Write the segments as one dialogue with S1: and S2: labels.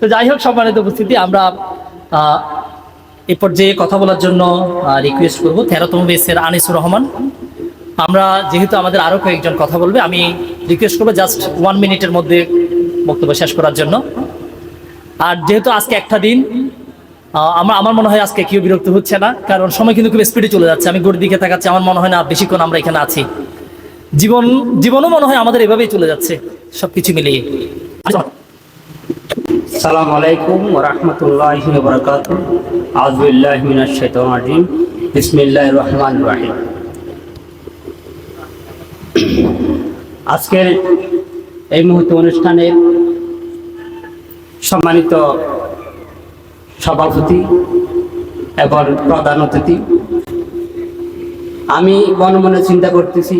S1: তো যাই হোক, সম্মানিত উপস্থিতি, আমরা এ পর্যায়ে কথা বলার জন্য রিকোয়েস্ট করব। তেরোতম বেসের আনিসুর রহমান। আমরা যেহেতু আমাদের আরও কয়েকজন কথা বলবে, আমি রিকোয়েস্ট করব জাস্ট ওয়ান মিনিটের মধ্যে বক্তব্য শেষ করার জন্য। আর যেহেতু আজকে একটা দিন আমার আমার মনে হয় আজকে কেউ বিরক্ত হচ্ছে না, কারণ সময় কিন্তু খুব স্পিডে চলে যাচ্ছে। আমি গড়ির দিকে তাকাচ্ছি, আমার মনে হয় না বেশিক্ষণ আমরা এখানে আছি। জীবন, জীবনও মনে হয় আমাদের এভাবেই চলে যাচ্ছে, সবকিছু মিলিয়ে।
S2: সালাম আলাইকুম রহমতুল্লাহ বরকাত আজবুল্লাহ মিনাশ শাইতানির রাজিম। বিসমিল্লাহির রহমানির রহিম। আজকের এই মুহূর্তে অনুষ্ঠানের সম্মানিত সভাপতি এবং প্রধান অতিথি, আমি মনে মনে চিন্তা করতেছি,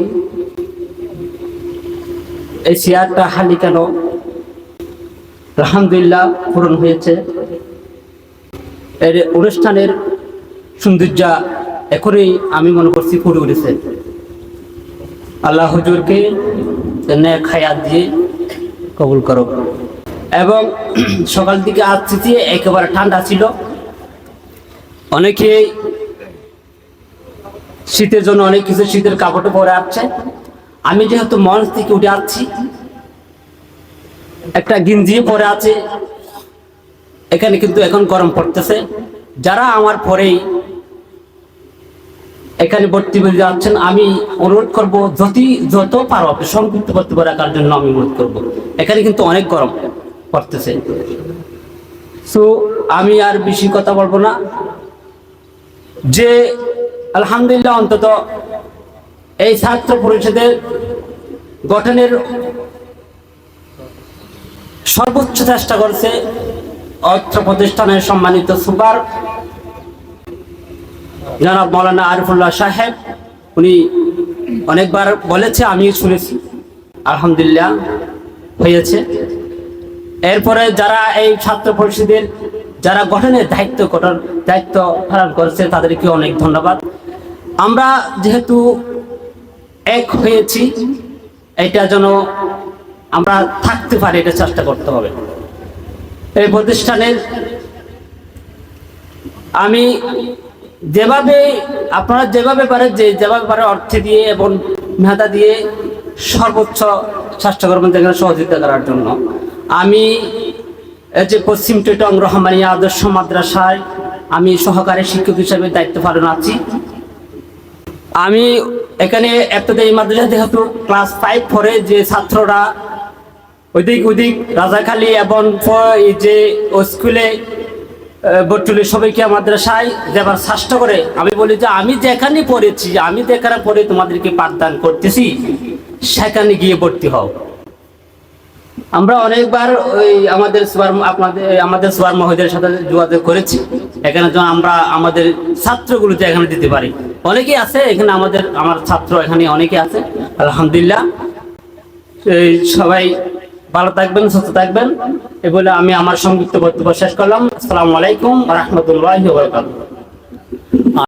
S2: এই চেয়ারটা হালি কেন? আলহামদুলিল্লাহ পূরণ হয়েছে। এর অনুষ্ঠানের সৌন্দর্য এখনই আমি মনে করছি ফুটে উঠেছে। আল্লাহ হজুরকে ন্যাক দিয়ে কবুল করো এবং সকাল দিকে আসতেছি একেবারে ঠান্ডা ছিল। অনেকেই শীতের জন্য অনেক কিছু শীতের কাপড় পরে আসছে। আমি যেহেতু মঞ্চ থেকে উঠে আসছি একটা গিঞ্জি পরে আছে। এখানে কিন্তু এখন গরম পড়তেছে। যারা আমার পরেই এখানে ভর্তি হয়ে যাচ্ছেন, আমি অনুরোধ করব, যদি যত পারো সংক্ষিপ্ত বক্তব্য রাখার জন্য আমি অনুরোধ করব। এখানে কিন্তু অনেক গরম পড়তেছে। তো আমি আর বেশি কথা বলব না। যে আলহামদুলিল্লাহ অন্তত এই ছাত্র পরিষদের গঠনের সর্বোচ্চ চেষ্টা করছে অর্থ প্রতিষ্ঠানের সম্মানিত সুপার জনাব মৌলানা আরিফুল্লাহ সাহেব। উনি অনেকবার বলেছে আমি শুনেছি। আলহামদুলিল্লাহ, হয়েছে। এরপরে যারা এই ছাত্র পরিষদের যারা গঠনের দায়িত্ব গঠন দায়িত্ব পালন করেছে, তাদেরকে অনেক ধন্যবাদ। আমরা যেহেতু এক হয়েছি, এটা যেন আমরা থাকতে পারি, এটা চেষ্টা করতে হবে। এই প্রতিষ্ঠানে আমি যেভাবে, আপনারা যেভাবে পারে যে যেভাবে পারে অর্থে দিয়ে এবং মেধা দিয়ে সর্বোচ্চ চেষ্টা করবেন যেখানে সহযোগিতা করার জন্য। আমি এই যে পশ্চিম টেটং রহমানিয়া আদর্শ মাদ্রাসায় আমি সহকারী শিক্ষক হিসেবে দায়িত্ব পালন আছি। আমি এখানে একটা এই মাদ্রাসা যেহেতু ক্লাস ফাইভ পরে যে ছাত্ররা ওইদিক ওইদিক, রাজাখালী এবং যে স্কুলে বটুলি সবাইকে আমাদের মাদ্রাসায় যাবার চেষ্টা করে। আমি বলি যে আমি যেখানে পড়েছি, আমি যেখানে পড়ে তোমাদেরকে পাঠদান করতেছি, সেখানে গিয়ে ভর্তি হও। আমরা অনেকবার ওই আমাদের সুবার আপনাদের আমাদের সুবার মহোদয়ের সাথে যোগাযোগ করেছি। এখানে যেন আমরা আমাদের ছাত্রগুলোতে এখানে দিতে পারি। অনেকেই আছে, এখানে আমাদের, আমার ছাত্র এখানে অনেকে আছে, আলহামদুলিল্লাহ। সবাই ভালো থাকবেন, সুস্থ থাকবেন। এ বলে আমি আমার সংযুক্ত বক্তব্য শেষ করলাম। আসসালামু আলাইকুম রহমতুল্লাহ